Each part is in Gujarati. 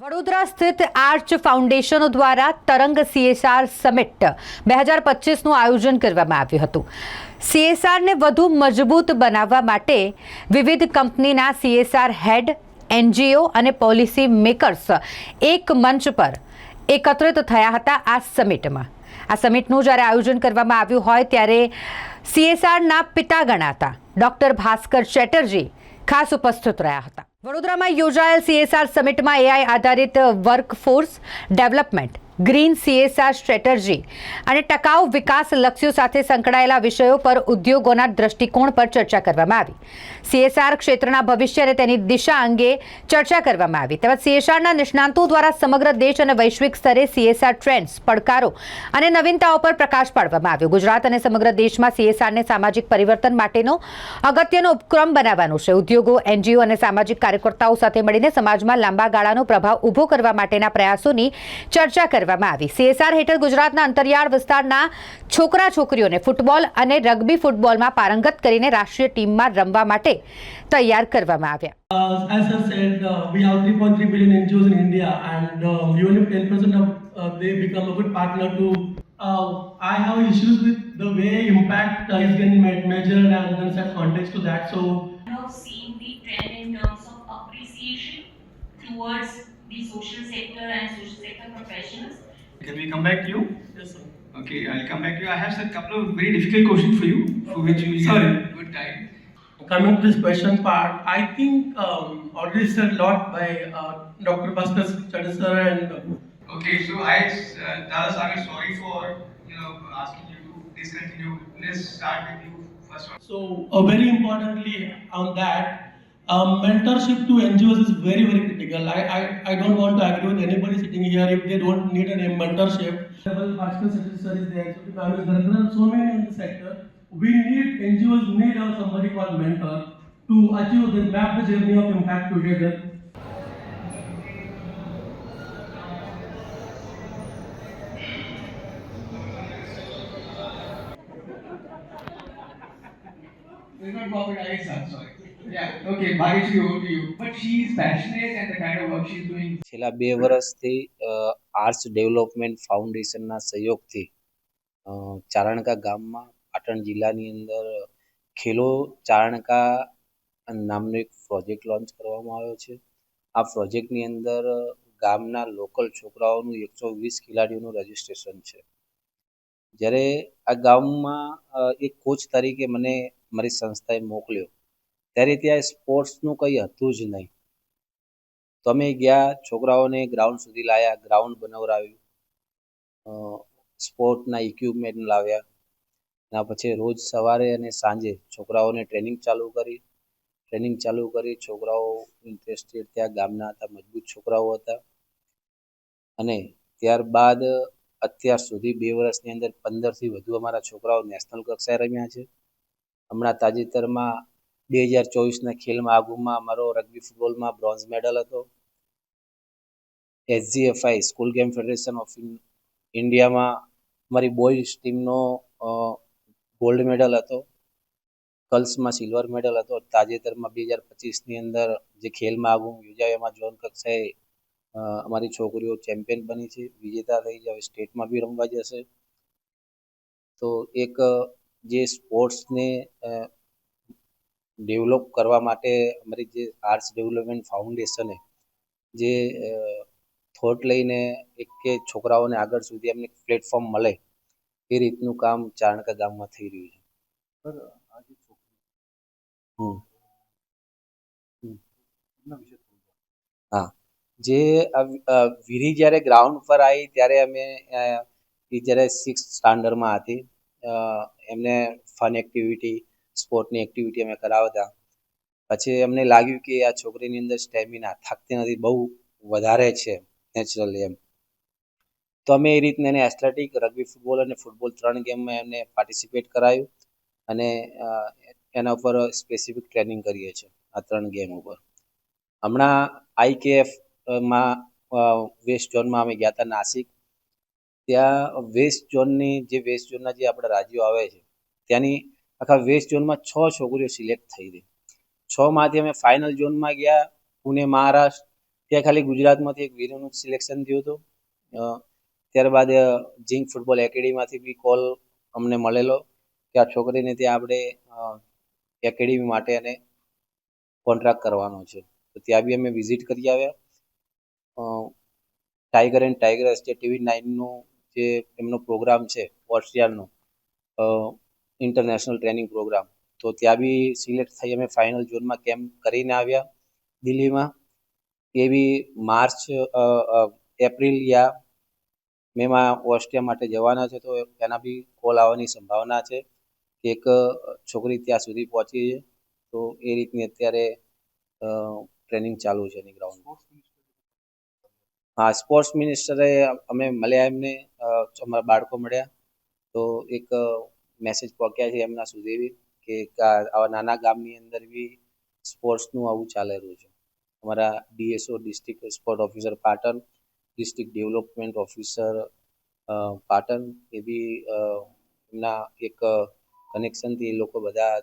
વડોદરા સ્થિત આર્ચ ફાઉન્ડેશનો દ્વારા તરંગ સીએસઆર સમિટ બે હજાર પચીસનું આયોજન કરવામાં આવ્યું હતું. સીએસઆરને વધુ મજબૂત બનાવવા માટે વિવિધ કંપનીના સીએસઆર હેડ, એનજીઓ અને પોલિસી મેકર્સ એક મંચ પર એકત્રિત થયા હતા આ સમિટમાં. આ સમિટનું જ્યારે આયોજન કરવામાં આવ્યું હોય ત્યારે સીએસઆરના પિતા ગણાતા ડૉક્ટર ભાસ્કર ચેટર્જી ખાસ ઉપસ્થિત રહ્યા હતા. વડોદરામાં યોજાયેલ સીએસઆર સમિટમાં એઆઈ આધારિત workforce development green CSR strategy અને ટકાઉ વિકાસ લક્ષ્યો સાથે સંકળાયેલા વિષયો પર ઉદ્યોગોના દ્રષ્ટિકોણ પર ચર્ચા કરવામાં આવી. સીએસઆર ક્ષેત્રના ભવિષ્ય અને તેની દિશા અંગે ચર્ચા કરવામાં આવી. તેમજ સીએસઆરના નિષ્ણાંતો દ્વારા સમગ્ર દેશ અને વૈશ્વિક સ્તરે સીએસઆર ટ્રેન્ડ્સ, પડકારો અને નવીનતાઓ પર પ્રકાશ પાડવામાં આવ્યો. ગુજરાત અને સમગ્ર દેશમાં સીએસઆરને સામાજિક પરિવર્તન માટેનો અગત્યનો ઉપક્રમ બનાવવાનો છે. ઉદ્યોગો, એનજીઓ અને સામાજિક કાર્યકર્તાઓ સાથે મળીને સમાજમાં લાંબા ગાળાનો પ્રભાવ ઊભો કરવા માટેના પ્રયાસોની ચર્ચા કરવામાં આવી સીએસઆર હેઠળ ગુજરાતના અંતરિયાળ વિસ્તારના છોકરા છોકરીઓને ફૂટબોલ અને રગ્બી ફૂટબોલમાં પારંગત કરીને રાષ્ટ્રીય ટીમમાં રમવા માટે તૈયાર કરવામાં આવ્યા Uh, as I said, uh, we have 3.3 billion NGOs in India, and uh, even if 10% of uh, they become a good partner to. Uh, I have issues with the way impact uh, is getting me- measured and then set context to that. So I have seen the trend in terms of appreciation towards the social sector and social sector professionals. Can we come back to you? yes, sir. Okay, I'll come back to you. I have a couple of very difficult questions for you, for which you will Sorry. get good time. Coming to this question part, I think um, already said a lot by uh, Dr. Bhaskar Chadha and uh, Okay, so I, uh, Dada Sagar, sorry for you know asking you to discontinue. Let's start with you first. One. So, uh, very importantly on that, um, mentorship to NGOs is very, very critical. I, I, I don't want to agree with anybody sitting here if they don't need a mentorship. Well, Bhaskar Secretary is there. So, there are so many in the sector. We need NGOs need have somebody called mentor to achieve the map the journey of impact together. It's not corporate ISR, sorry. Okay, Bhageshri, over to you. But she is passionate and the kind of work she doing. છેલ્લા બે વર્ષથી આર્ટ્સ ડેવલપમેન્ટ ફાઉન્ડેશનના સહયોગથી ચારણકા ગામમાં પાટણ જિલ્લાની અંદર ખેલો ચારણકા નામનો એક પ્રોજેક્ટ લોન્ચ કરવામાં આવ્યો છે. આ પ્રોજેક્ટની અંદર ગામના લોકલ છોકરાઓનું એકસો વીસ ખેલાડીઓનું રજિસ્ટ્રેશન છે. જ્યારે આ ગામમાં એક કોચ તરીકે મને મારી સંસ્થાએ મોકલ્યો. ત્યારે ત્યાં સ્પોર્ટ્સનું કંઈ હતું જ નહીં. તો અમે ગયા, છોકરાઓને ગ્રાઉન્ડ સુધી લાવ્યા ગ્રાઉન્ડ બનાવરાવ્યું સ્પોર્ટના ઇક્વિપમેન્ટ લાવ્યા, એના પછી રોજ સવારે અને સાંજે છોકરાઓને ટ્રેનિંગ ચાલુ કરી. ટ્રેનિંગ ચાલુ કરી, છોકરાઓ ઇન્ટરેસ્ટેડ ત્યાં ગામના હતા, મજબૂત છોકરાઓ હતા. અને ત્યારબાદ અત્યાર સુધી બે વર્ષની અંદર પંદરથી વધુ અમારા છોકરાઓ નેશનલ કક્ષાએ રમ્યા છે. હમણાં તાજેતરમાં બે હજાર ચોવીસના ખેલમાં આગુમાં અમારો રગ્બી ફૂટબોલમાં બ્રોન્ઝ મેડલ હતો. SGFI school game federation of ઇન્ડિયામાં અમારી બોયઝ ટીમનો ગોલ્ડ મેડલ હતો. ગર્લ્સમાં સિલ્વર મેડલ હતો. તાજેતરમાં બે હજાર પચીસની અંદર જે ખેલમાં આગું યોજાયો, એમાં ઝોન કક્ષાએ અમારી છોકરીઓ ચેમ્પિયન બની છે. વિજેતા થઈ છે. સ્ટેટમાં બી રમવા જશે. તો એક જે સ્પોર્ટ્સને ડેવલપ કરવા માટે અમારી જે આર્ટ્સ ડેવલપમેન્ટ ફાઉન્ડેશને જે થોટ લઈને એક કે છોકરાઓને આગળ સુધી એમને પ્લેટફોર્મ મળે એ રીતનું કામ ચારણકા ગામમાં થઈ રહ્યું છે. હા. જે વીરી જ્યારે ગ્રાઉન્ડ પર આવી ત્યારે અમે એ જ્યારે સિક્સ સ્ટાન્ડર્ડમાં હતી એમને ફન એક્ટિવિટી સ્પોર્ટની એક્ટિવિટી અમે કરાવતા. પછી એમને લાગ્યું કે આ છોકરીની અંદર સ્ટેમિના થાકતી નથી, બહુ વધારે છે, નેચરલી એમ. તો અમે એ રીતના એને એથ્લેટિક રગ્બી ફૂટબોલ અને ફૂટબોલ ત્રણ ગેમમાં એમને પાર્ટિસિપેટ કરાયું અને એના ઉપર સ્પેસિફિક ટ્રેનિંગ કરીએ છીએ, આ ત્રણ ગેમ ઉપર. હમણાં આઈકેએફમાં વેસ્ટ ઝોનમાં અમે ગયા હતા નાસિક. ત્યાં વેસ્ટ ઝોનની જે વેસ્ટ ઝોનના જે આપણા રાજ્યો આવે છે, ત્યાંની આખા વેસ્ટ ઝોનમાં છ છોકરીઓ સિલેક્ટ થઈ હતી છ માંથી અમે ફાઇનલ ઝોનમાં ગયા, પુણે, મહારાષ્ટ્ર, ત્યાં ખાલી ગુજરાતમાંથી એક વીરોનું સિલેક્શન થયું હતું. ત્યારબાદ જિંક ફૂટબોલ એકેડમીમાંથી બી કોલ અમને મળેલો કે આ છોકરીને ત્યાં આપણે એકેડમી માટે એને કોન્ટ્રાક્ટ કરવાનો છે. તો ત્યાં બી અમે વિઝિટ કરી આવ્યા. ટાઈગર એન્ડ ટાઈગર જે ટીવી નાઇનનું જે એમનો પ્રોગ્રામ છે ઓસ્ટ્રિયાનો ઇન્ટરનેશનલ ટ્રેનિંગ પ્રોગ્રામ તો ત્યાં બી સિલેક્ટ થઈ અમે ફાઇનલ ઝોનમાં કેમ્પ કરીને આવ્યા દિલ્હીમાં. એ બી માર્ચ એપ્રિલ યા મેમાં ઓસ્ટ્રિયા માટે જવાના છે તો એના બી કોલ આવવાની સંભાવના છે એક છોકરી ત્યાં સુધી પહોંચી છે. તો એ રીતની અત્યારે ટ્રેનિંગ ચાલુ છે એની ગ્રાઉન્ડ હા સ્પોર્ટ્સ મિનિસ્ટરે અમે મળ્યા એમને અમારા બાળકો મળ્યા. તો એક મેસેજ પહોંચ્યા છે એમના સુધી બી કે આવા નાના ગામની અંદર બી સ્પોર્ટ્સનું આવું ચાલે રહ્યું છે. અમારા DSO district sport officer Patan district development officer Patan એ બી એમના એક કનેક્શનથી એ લોકો બધા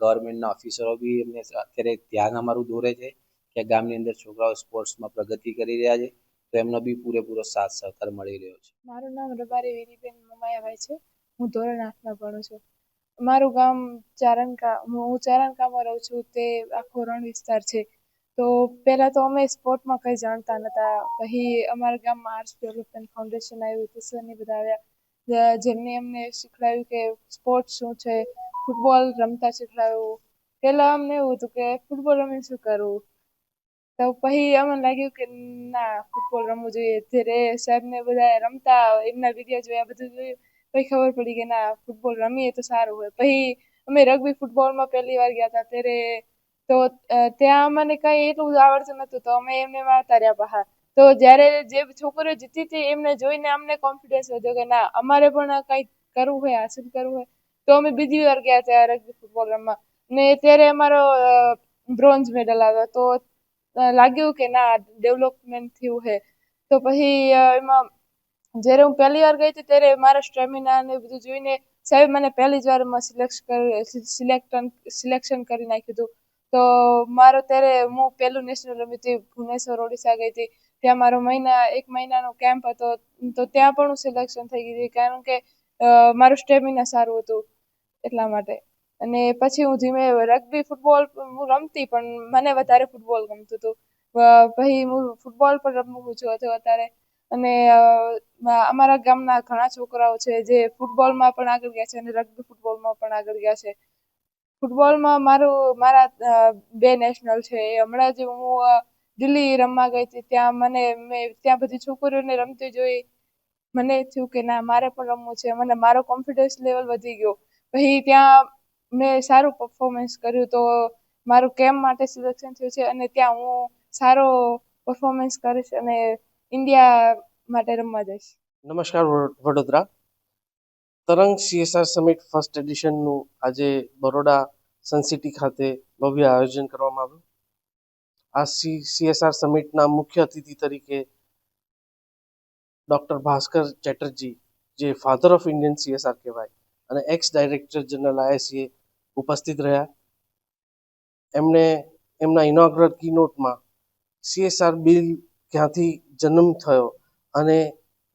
ગવર્મેન્ટના ઓફિસરો બી એમને અત્યારે ધ્યાન અમારું દોરે છે કે ગામની અંદર છોકરાઓ સ્પોર્ટ્સમાં પ્રગતિ કરી રહ્યા છે. તો એમનો બી પૂરેપૂરો સાથ સહકાર મળી રહ્યો છે. મારું નામ રબારી વીરીબેન મમાયાભાઈ છે. હું ધોરણ આઠમાં ભણું છું. મારું ગામ ચારણકા, હું ચારણકામાં રહું છું, તે આખો રણ વિસ્તાર છે. તો પહેલાં તો અમે સ્પોર્ટમાં કંઈ જાણતા નહોતા. પછી અમારા ગામમાં આર્ટ્સ ડેવલપમેન્ટ ફાઉન્ડેશન આવ્યું ટીચરની બધા આવ્યા. જેમને અમને શીખવાડ્યું કે સ્પોર્ટ્સ શું છે ફૂટબોલ રમતા શીખવાડ્યું પહેલાં અમને એવું હતું કે ફૂટબોલ રમીને શું કરવું? તો પછી અમને લાગ્યું કે ના ફૂટબોલ રમવું જોઈએ. જ્યારે સાહેબને બધા રમતા, એમના વીડિયો જોયા, બધું જોયું. પછી ખબર પડી કે ના ફૂટબોલ રમીએ તો સારું હોય. પછી અમે રગ્બી ફૂટબોલમાં પહેલી વાર ગયા હતા ત્યારે તો ત્યાં મને કંઈ એટલું આવડતું નહોતું. તો અમે એમને મારતા રહ્યા બહાર. તો જ્યારે જે છોકરીઓ જીતી હતી, એમને જોઈને અમને કોન્ફિડન્સ વધ્યો કે ના, અમારે પણ કંઈક કરવું હોય હાસિલ કરવું હોય. તો અમે બીજી વાર ગયા ત્યાં રગ્બી ફૂટબોલ રમવા. ને ત્યારે અમારો બ્રોન્ઝ મેડલ આવ્યો. તો લાગ્યું કે ના ડેવલપમેન્ટ થયું છે. તો પછી એમાં જ્યારે હું પહેલી વાર ગઈ હતી ત્યારે મારા સ્ટેમિના ને બધું જોઈને સાહેબ મને પહેલી જ વારમાં સિલેક્ટ કરી સિલેક્ટન સિલેક્શન કરી નાખ્યું હતું. તો મારો ત્યારે હું પહેલું નેશનલ રમી હતી, ભુવનેશ્વર, ઓડિશા ગઈ હતી. ત્યાં મારો મહિના, એક મહિનાનો કેમ્પ હતો. તો ત્યાં પણ હું સિલેક્શન થઈ ગઈ હતી, કારણ કે મારું સ્ટેમિના સારું હતું એટલા માટે. અને પછી હું ધીમે, રગ્બી ફૂટબોલ હું રમતી, પણ મને વધારે ફૂટબોલ ગમતું હતું. પછી હું ફૂટબોલ પણ રમું છું અત્યારે. અને અમારા ગામના ઘણા છોકરાઓ છે જે ફૂટબોલમાં પણ આગળ ગયા છે અને રગ્બી ફૂટબોલમાં પણ આગળ ગયા છે. ફૂટબોલમાં મારું, મારા બે નેશનલ છે. હમણાં જ હું દિલ્હી રમવા ગઈ હતી. ત્યાં મને, મેં, ત્યાં બધી છોકરીઓને રમતી જોઈ. મને થયું કે ના, મારે પણ રમવું છે. મને, મારો કોન્ફિડન્સ લેવલ વધી ગયો. પછી ત્યાં મેં સારું પરફોર્મન્સ કર્યું તો મારું કેમ્પ માટે સિલેક્શન થયું છે અને ત્યાં હું સારો પરફોર્મન્સ કરીશ અને ઇન્ડિયા માટે રમવા જઈશ. નમસ્કાર વડોદરા. તરંગ સીએસઆર સમિટ ફર્સ્ટ એડિશનનું આજે બરોડા સનસિટી ખાતે ભવ્ય આયોજન કરવામાં આવ્યું. આ સી, સીએસઆર સમિટના મુખ્ય અતિથિ તરીકે ડૉક્ટર ભાસ્કર ચેટર્જી, જે ફાધર ઓફ ઇન્ડિયન સીએસઆર કહેવાય, અને એક્સ ડાયરેક્ટર જનરલ આઈએસસીએ ઉપસ્થિત રહ્યા. એમણે એમના ઇનોગ્રલ કીનોટમાં સીએસઆર બિલ ક્યાંથી જન્મ થયો અને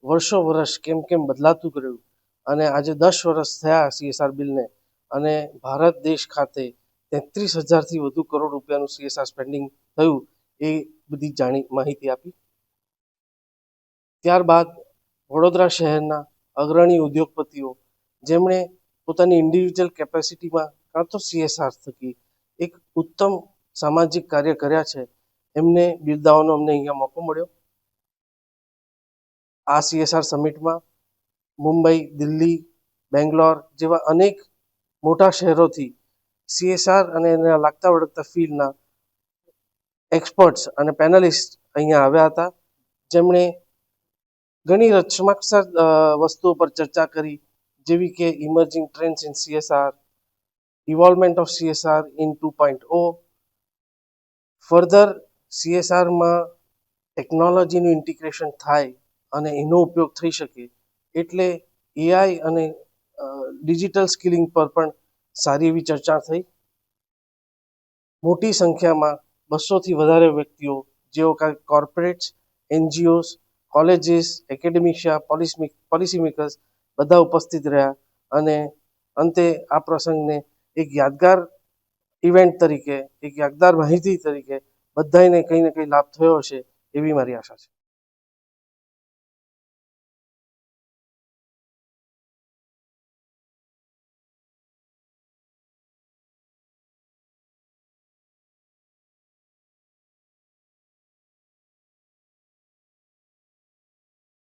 વર્ષો વર્ષ કેમ કેમ બદલાતું ગયું અને આજે દસ વર્ષ થયા સીએસઆર બિલને અને ભારત દેશ ખાતે તેત્રીસ હજારથી વધુ કરોડ રૂપિયાનું સીએસઆર સ્પેન્ડિંગ થયું એ બધી જાણી માહિતી આપી. ત્યારબાદ વડોદરા શહેરના અગ્રણી ઉદ્યોગપતિઓ જેમણે પોતાની ઇન્ડિવિજ્યુઅલ કેપેસિટીમાં કાં તો સીએસઆર થકી એક ઉત્તમ સામાજિક કાર્ય કર્યા છે એમને બિરદાવવાનો અમને અહીંયા મોકો મળ્યો. આ સીએસઆર સમિટમાં મુંબઈ, દિલ્હી, બેંગ્લોર જેવા અનેક મોટા શહેરોથી સીએસઆર અને એના લાગતા વળગતા ફિલ્ડના એક્સપર્ટ્સ અને પેનલિસ્ટ અહીંયા આવ્યા હતા. જેમણે ઘણી રચનાત્મક વસ્તુઓ પર ચર્ચા કરી, જેવી કે emerging trends in CSR evolvement of CSR in two point O further સીએસઆરમાં ટેકનોલોજીનું ઇન્ટિગ્રેશન થાય અને એનો ઉપયોગ થઈ શકે, એટલે એઆઈ અને ડિજિટલ સ્કિલિંગ પર પણ સારી એવી ચર્ચા થઈ. મોટી સંખ્યામાં બસોથી વધારે વ્યક્તિઓ, જેઓ corporates NGOs colleges academia policy policy makers બધા ઉપસ્થિત રહ્યા અને અંતે આ પ્રસંગને એક યાદગાર ઇવેન્ટ તરીકે, એક યાદગાર માહિતી તરીકે બધાને કંઈ ને કંઈ લાભ થયો હશે એવી મારી આશા છે.